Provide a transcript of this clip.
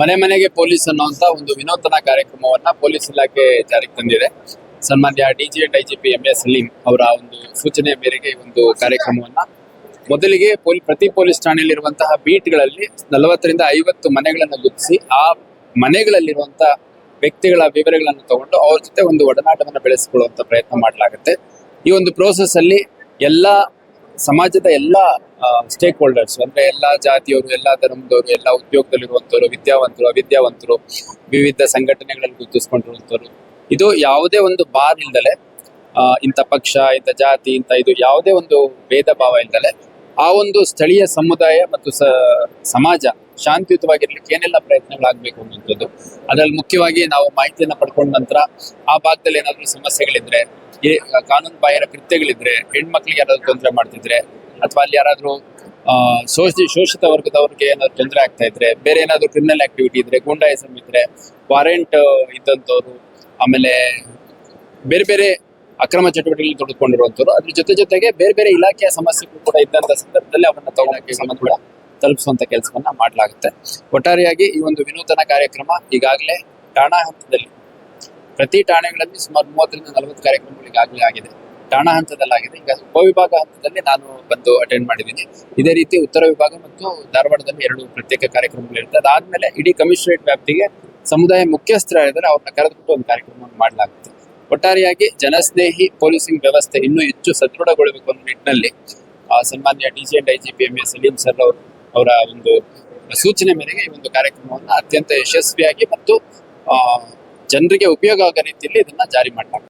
ಮನೆ ಮನೆಗೆ ಪೊಲೀಸ್ ಅನ್ನುವಂತ ಒಂದು ವಿನೂತನ ಕಾರ್ಯಕ್ರಮವನ್ನ ಪೊಲೀಸ್ ಇಲಾಖೆ ಜಾರಿಗೆ ತಂದಿದೆ. ಸನ್ಮಾನ್ಯ DG DGP M S Saleem ಅವರ ಒಂದು ಸೂಚನೆ ಮೇರೆಗೆ ಒಂದು ಕಾರ್ಯಕ್ರಮವನ್ನ ಮೊದಲಿಗೆ ಪೊಲೀಸ್ ಪ್ರತಿ ಪೊಲೀಸ್ ಠಾಣೆಯಲ್ಲಿರುವಂತಹ ಬೀಟ್ಗಳಲ್ಲಿ ನಲವತ್ತರಿಂದ ಐವತ್ತು ಮನೆಗಳನ್ನು ಗುರುತಿಸಿ, ಆ ಮನೆಗಳಲ್ಲಿರುವಂತಹ ವ್ಯಕ್ತಿಗಳ ವಿವರಗಳನ್ನು ತಗೊಂಡು ಅವ್ರ ಜೊತೆ ಒಂದು ಒಡನಾಟವನ್ನು ಬೆಳೆಸಿಕೊಳ್ಳುವಂತ ಪ್ರಯತ್ನ ಮಾಡಲಾಗುತ್ತೆ. ಈ ಒಂದು ಪ್ರೋಸೆಸ್ ಅಲ್ಲಿ ಎಲ್ಲ ಸಮಾಜದ ಎಲ್ಲ ಸ್ಟೇಕ್ ಹೋಲ್ಡರ್ಸ್ ಅಂದ್ರೆ ಎಲ್ಲ ಜಾತಿಯವರು, ಎಲ್ಲ ಧರ್ಮದವರು, ಎಲ್ಲ ಉದ್ಯೋಗದಲ್ಲಿರುವಂತವರು ವಿದ್ಯಾವಂತರು, ಅವಿದ್ಯಾವಂತರು, ವಿವಿಧ ಸಂಘಟನೆಗಳಲ್ಲಿ ಗುರುತಿಸ್ಕೊಂಡಿರುವಂತವರು ಇದು ಯಾವುದೇ ಒಂದು ಬಾರ್ ಇಲ್ದಲೆ ಇಂಥ ಪಕ್ಷ, ಇಂಥ ಜಾತಿ, ಇಂಥ ಇದು ಯಾವುದೇ ಒಂದು ಭೇದ ಭಾವ ಇಲ್ದಲೆ ಆ ಒಂದು ಸ್ಥಳೀಯ ಸಮುದಾಯ ಮತ್ತು ಸಮಾಜ ಶಾಂತಿಯುತವಾಗಿರ್ಲಿಕ್ಕೆ ಏನೆಲ್ಲ ಪ್ರಯತ್ನಗಳಾಗಬೇಕು ಅನ್ನುವಂಥದ್ದು. ಅದರಲ್ಲಿ ಮುಖ್ಯವಾಗಿ ನಾವು ಮಾಹಿತಿಯನ್ನ ಪಡ್ಕೊಂಡ ನಂತರ ಆ ಭಾಗದಲ್ಲಿ ಏನಾದರೂ ಸಮಸ್ಯೆಗಳಿದ್ರೆ ಈ ಕಾನೂನು ಬಾಹಿರ ಕೃತ್ಯಗಳಿದ್ರೆ, ಹೆಣ್ಮಕ್ಳಿಗೆ ಯಾರಾದ್ರೂ ತೊಂದರೆ ಮಾಡ್ತಿದ್ರೆ, ಅಥವಾ ಅಲ್ಲಿ ಯಾರಾದ್ರೂ ಶೋಷಿ, ಶೋಷಿತ ವರ್ಗದವ್ರಿಗೆ ಏನಾದ್ರು ತೊಂದರೆ ಆಗ್ತಾ ಇದ್ರೆ, ಬೇರೆ ಏನಾದ್ರು ಕ್ರಿಮಿನಲ್ ಆಕ್ಟಿವಿಟಿ ಇದ್ರೆ ಗೂಂಡಾಯಿಸಮ್ ಇದ್ರೆ ವಾರೆಂಟ್ ಇದ್ದಂಥವ್ರು, ಆಮೇಲೆ ಬೇರೆ ಬೇರೆ ಅಕ್ರಮ ಚಟುವಟಿಕೆಗಳಲ್ಲಿ ತೊಡಗಿಕೊಂಡಿರುವಂತವ್ರು ಅದ್ರ ಜೊತೆ ಜೊತೆಗೆ ಬೇರೆ ಬೇರೆ ಇಲಾಖೆಯ ಸಮಸ್ಯೆಗಳು ಕೂಡ ಇದ್ದಂತ ಸಂದರ್ಭದಲ್ಲಿ ಅವನ್ನ ತಗೊಳಕ್ಕೆ ಸಂಬಂಧ ತಲುಪಿಸುವಂತ ಕೆಲಸವನ್ನ ಮಾಡಲಾಗುತ್ತೆ. ಒಟ್ಟಾರೆಯಾಗಿ ಈ ಒಂದು ವಿನೂತನ ಕಾರ್ಯಕ್ರಮ ಈಗಾಗಲೇ ಠಾಣಾ ಹಂತದಲ್ಲಿ ಪ್ರತಿ ಠಾಣೆಗಳಲ್ಲಿ ಸುಮಾರು ಮೂವತ್ತರಿಂದ ನಲವತ್ತು ಕಾರ್ಯಕ್ರಮಗಳು ಈಗಾಗಲೇ ಆಗಿದೆ. ಠಾಣಾ ಹಂತದಲ್ಲಾಗಿದೆ ಈಗ ಉಪವಿಭಾಗ ಹಂತದಲ್ಲಿ ನಾನು ಬಂದು ಅಟೆಂಡ್ ಮಾಡಿದ್ದೀನಿ. ಇದೇ ರೀತಿ ಉತ್ತರ ವಿಭಾಗ ಮತ್ತು ಧಾರವಾಡದಲ್ಲಿ ಎರಡು ಪ್ರತ್ಯೇಕ ಕಾರ್ಯಕ್ರಮಗಳಿರುತ್ತೆ. ಅದಾದ್ಮೇಲೆ ಇಡೀ ಕಮಿಷನರೇಟ್ ವ್ಯಾಪ್ತಿಗೆ ಸಮುದಾಯ ಮುಖ್ಯಸ್ಥರಾಗಿದ್ದಾರೆ ಅವ್ರನ್ನ ಕರೆದುಬಿಟ್ಟು ಒಂದು ಕಾರ್ಯಕ್ರಮವನ್ನು ಮಾಡಲಾಗುತ್ತೆ. ಒಟ್ಟಾರೆಯಾಗಿ ಜನಸ್ನೇಹಿ ಪೊಲೀಸಿಂಗ್ ವ್ಯವಸ್ಥೆ ಇನ್ನೂ ಹೆಚ್ಚು ಸದೃಢಗೊಳ್ಳಬೇಕು ಅನ್ನೋ ನಿಟ್ಟಿನಲ್ಲಿ ಸನ್ಮಾನ್ಯ D and I G P M S Saleem sir ಅವರು ಅವರ ಒಂದು ಸೂಚನೆ ಮೇರೆಗೆ ಈ ಒಂದು ಕಾರ್ಯಕ್ರಮವನ್ನು ಅತ್ಯಂತ ಯಶಸ್ವಿಯಾಗಿ ಮತ್ತು ಜನರಿಗೆ ಉಪಯೋಗ ಆಗೋ ರೀತಿಯಲ್ಲಿ ಇದನ್ನ ಜಾರಿ ಮಾಡಲಾಗುತ್ತೆ